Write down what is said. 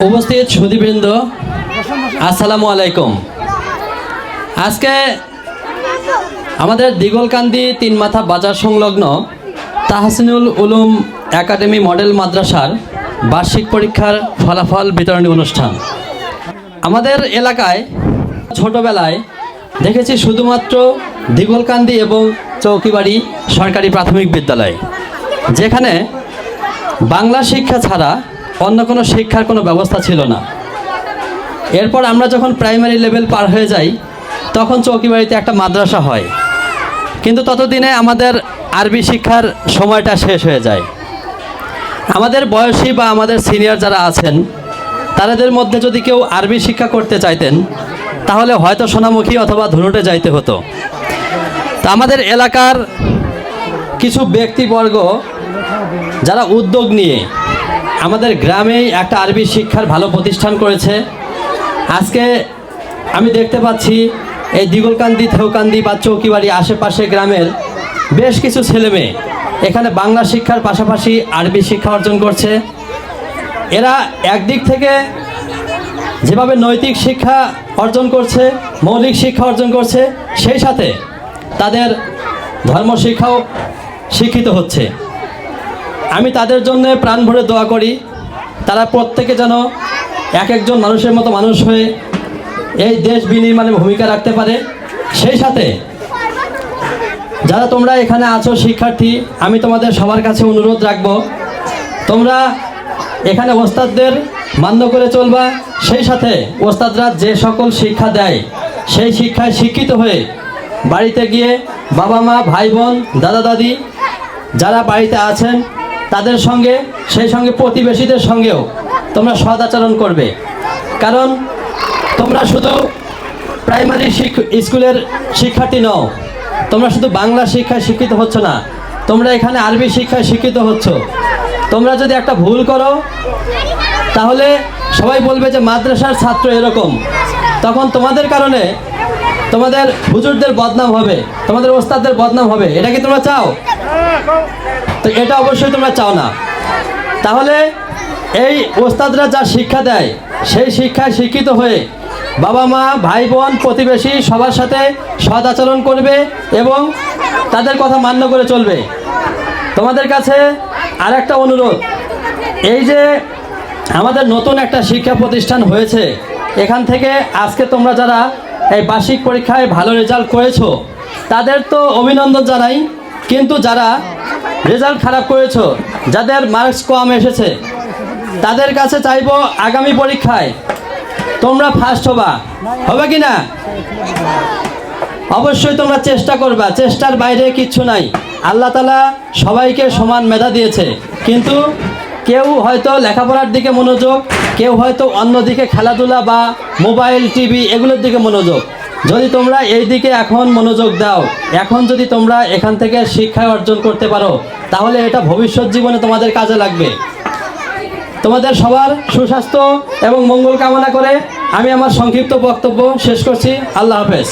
উপস্থিত সুদীবৃন্দ আসসালামু আলাইকুম। আজকে আমাদের দিগলকান্দি তিন মাথা বাজার সংলগ্ন তাহসিনুল উলুম একাডেমি মডেল মাদ্রাসার বার্ষিক পরীক্ষার ফলাফল বিতরণী অনুষ্ঠান। আমাদের এলাকায় ছোটবেলায় দেখেছি শুধুমাত্র দিগলকান্দি এবং চৌকিবাড়ি সরকারি প্রাথমিক বিদ্যালয়, যেখানে বাংলা শিক্ষা ছাড়া অন্য কোনো শিক্ষার কোনো ব্যবস্থা ছিল না। এরপর আমরা যখন প্রাইমারি লেভেল পার হয়ে যাই, তখন চৌকিবাড়িতে একটা মাদ্রাসা হয়। কিন্তু ততদিনে আমাদের আরবি শিক্ষার সময়টা শেষ হয়ে যায়। আমাদের বয়সী বা আমাদের সিনিয়র যারা আছেন তাদের মধ্যে যদি কেউ আরবি শিক্ষা করতে চাইতেন, তাহলে হয়তো সোনামুখী অথবা ধনুটে যাইতে হতো। তা আমাদের এলাকার কিছু ব্যক্তিবর্গ যারা উদ্যোগ নিয়ে আমাদের গ্রামেই একটা আরবি শিক্ষার ভালো প্রতিষ্ঠান করেছে। আজকে আমি দেখতে পাচ্ছি, এই দিগলকান্দি, থেউকান্দি বা চৌকিবাড়ি আশেপাশে গ্রামের বেশ কিছু ছেলে মেয়ে এখানে বাংলা শিক্ষার পাশাপাশি আরবি শিক্ষা অর্জন করছে। এরা একদিক থেকে যেভাবে নৈতিক শিক্ষা অর্জন করছে, মৌলিক শিক্ষা অর্জন করছে, সেই সাথে তাদের ধর্ম শিক্ষাও শিক্ষিত হচ্ছে। আমি তাদের জন্য প্রাণ ভরে দোয়া করি। তারা প্রত্যেকে যেন এক একজন মানুষের মতো মানুষ হয়ে এই দেশ বিনির্মাণে ভূমিকা রাখতে পারে। সেই সাথে যারা তোমরা এখানে আছো শিক্ষার্থী, আমি তোমাদের সবার কাছে অনুরোধ রাখব, তোমরা এখানে ওস্তাদদের মান্য করে চলবা। সেই সাথে ওস্তাদরা যে সকল শিক্ষা দেয়, সেই শিক্ষায় শিক্ষিত হয়ে বাড়িতে গিয়ে বাবা মা, ভাই বোন, দাদা দাদি যারা বাড়িতে আছেন তাদের সঙ্গে, সেই সঙ্গে প্রতিবেশীদের সঙ্গেও তোমরা সদাচরণ করবে। কারণ তোমরা শুধু প্রাইমারি স্কুলের শিক্ষার্থী নও, তোমরা শুধু বাংলা শিক্ষায় শিক্ষিত হচ্ছ না, তোমরা এখানে আরবি শিক্ষায় শিক্ষিত হচ্ছ। তোমরা যদি একটা ভুল করো, তাহলে সবাই বলবে যে মাদ্রাসার ছাত্র এরকম। তখন তোমাদের কারণে তোমাদের হুজুরদের বদনাম হবে, তোমাদের ওস্তাদদের বদনাম হবে। এটা কি তোমরা চাও? তো এটা অবশ্যই তোমরা চাও না। তাহলে এই ওস্তাদরা যা শিক্ষা দেয়, সেই শিক্ষায় শিক্ষিত হয়ে বাবা মা ভাই বোন প্রতিবেশী সবার সাথে সদ আচরণ করবে এবং তাদের কথা মান্য করে চলবে। তোমাদের কাছে আর একটা অনুরোধ, এই যে আমাদের নতুন একটা শিক্ষা প্রতিষ্ঠান হয়েছে, এখান থেকে আজকে তোমরা যারা এই বার্ষিক পরীক্ষায় ভালো রেজাল্ট করেছ, তাদের তো অভিনন্দন জানাই, কিন্তু যারা রেজাল্ট খারাপ করেছ, যাদের মার্কস কম এসেছে, তাদের কাছে চাইব আগামী পরীক্ষায় তোমরা ফার্স্ট হবা। হবে কি না? অবশ্যই তোমরা চেষ্টা করবা, চেষ্টার বাইরে কিচ্ছু নাই। আল্লাহ তালা সবাইকে সমান মেধা দিয়েছে। কিন্তু কেউ হয়তো লেখাপড়ার দিকে মনোযোগ, কেউ হয়তো অন্য দিকে খেলাধুলা বা মোবাইল, টিভি এগুলোর দিকে মনোযোগ। যদি তোমরা এই দিকে এখন মনোযোগ দাও, এখন যদি তোমরা এখান থেকে শিক্ষা অর্জন করতে পারো, তাহলে এটা ভবিষ্যৎ জীবনে তোমাদের কাজে লাগবে। তোমাদের সবার সুস্বাস্থ্য এবং মঙ্গল কামনা করে আমি আমার সংক্ষিপ্ত বক্তব্য শেষ করছি। আল্লাহ হাফেজ।